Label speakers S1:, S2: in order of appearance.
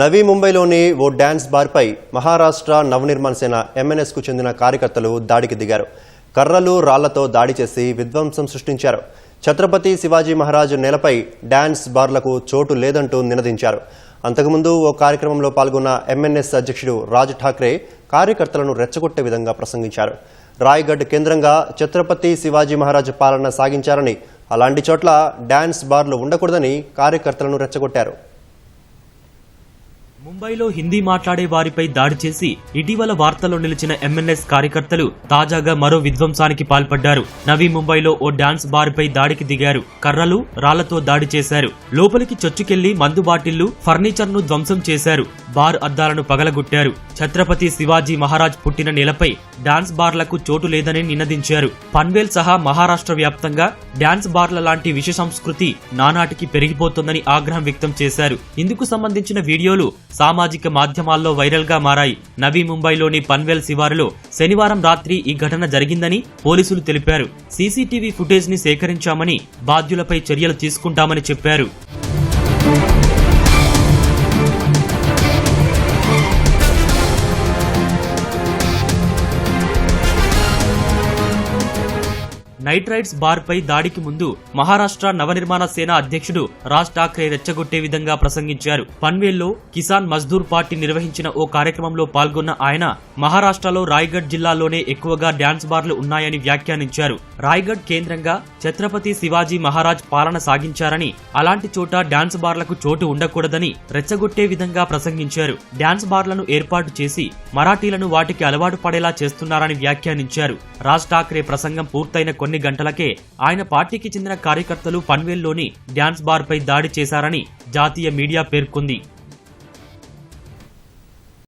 S1: నవీ ముంబైలోని ఓ డ్యాన్స్ బార్పై మహారాష్ట్ర నవనిర్మాణ సేన ఎంఎన్ఎస్కు చెందిన కార్యకర్తలు దాడికి దిగారు. కర్రలు రాళ్ళతో దాడి చేసి విధ్వంసం సృష్టించారు. ఛత్రపతి శివాజీ మహారాజ్ నేలపై డ్యాన్స్ బార్లకు చోటు లేదంటూ నినదించారు. అంతకుముందు ఓ కార్యక్రమంలో పాల్గొన్న ఎంఎన్ఎస్ అధ్యక్షుడు రాజ్ ఠాక్రే కార్యకర్తలను రెచ్చగొట్టే విధంగా ప్రసంగించారు. రాయ్గఢ్ కేంద్రంగా ఛత్రపతి శివాజీ మహారాజ్ పాలన సాగించారని అలాంటి చోట్ల డ్యాన్స్ బార్లు ఉండకూడదని కార్యకర్తలను రెచ్చగొట్టారు.
S2: ముంబైలో హిందీ మాట్లాడే వారిపై దాడి చేసి ఇటీవల వార్తల్లో నిలిచిన ఎంఎన్ఎస్ కార్యకర్తలు తాజాగా మరో విధ్వంసానికి పాల్పడ్డారు. నవీ ముంబైలో ఓ డాన్స్ బార్పై దాడికి దిగారు. కర్రలు రాళ్ళతో దాడి చేశారు. లోపలికి చొచ్చుకెళ్ళి మందు బాటిళ్ళు ఫర్నిచర్ను ధ్వంసం చేశారు. బార్ అద్దాలను పగలగొట్టారు. ఛత్రపతి శివాజీ మహారాజ్ పుట్టిన నేలపై డాన్స్ బార్లకు చోటు లేదని నినదించారు. పన్వేల్ సహా మహారాష్ట్ర వ్యాప్తంగా డాన్స్ బార్ల లాంటి విష సంస్కృతి నానాటికి పెరిగిపోతుందని ఆగ్రహం వ్యక్తం చేశారు. ఇందుకు సంబంధించిన వీడియోలు సామాజిక మాధ్యమాల్లో వైరల్గా మారాయి. నవీ ముంబైలోని పన్వేల్ శివారులో శనివారం రాత్రి ఈ ఘటన జరిగిందని పోలీసులు తెలిపారు. సీసీటీవీ ఫుటేజ్ని సేకరించామని బాధ్యులపై చర్యలు తీసుకుంటామని చెప్పారు. నైట్ రైడ్స్ బార్ పై దాడికి ముందు మహారాష్ట్ర నవనిర్మాణ సేన అధ్యక్షుడు రాజ్ ఠాక్రే రెచ్చగొట్టే విధంగా ప్రసంగించారు. పన్వేల్లో కిసాన్ మజ్దూర్ పార్టీ నిర్వహించిన ఓ కార్యక్రమంలో పాల్గొన్న ఆయన మహారాష్ట్రలో రాయ్గఢ్ జిల్లాలోనే ఎక్కువగా డ్యాన్స్ బార్లు ఉన్నాయని వ్యాఖ్యానించారు. రాయ్గఢ్ కేంద్రంగా ఛత్రపతి శివాజీ మహారాజ్ పాలన సాగించారని అలాంటి చోట డ్యాన్స్ బార్లకు చోటు ఉండకూడదని రెచ్చగొట్టే విధంగా ప్రసంగించారు. డ్యాన్స్ బార్లను ఏర్పాటు చేసి మరాఠీలను వాటికి అలవాటు పడేలా చేస్తున్నారని వ్యాఖ్యానించారు. రాజ్ ఠాక్రే ప్రసంగం పూర్తయిన కొన్ని కొన్ని గంటలకే ఆయన పార్టీకి చెందిన కార్యకర్తలు పన్వేల్లోని డ్యాన్స్ బార్పై దాడి చేశారని జాతీయ మీడియా పేర్కొంది.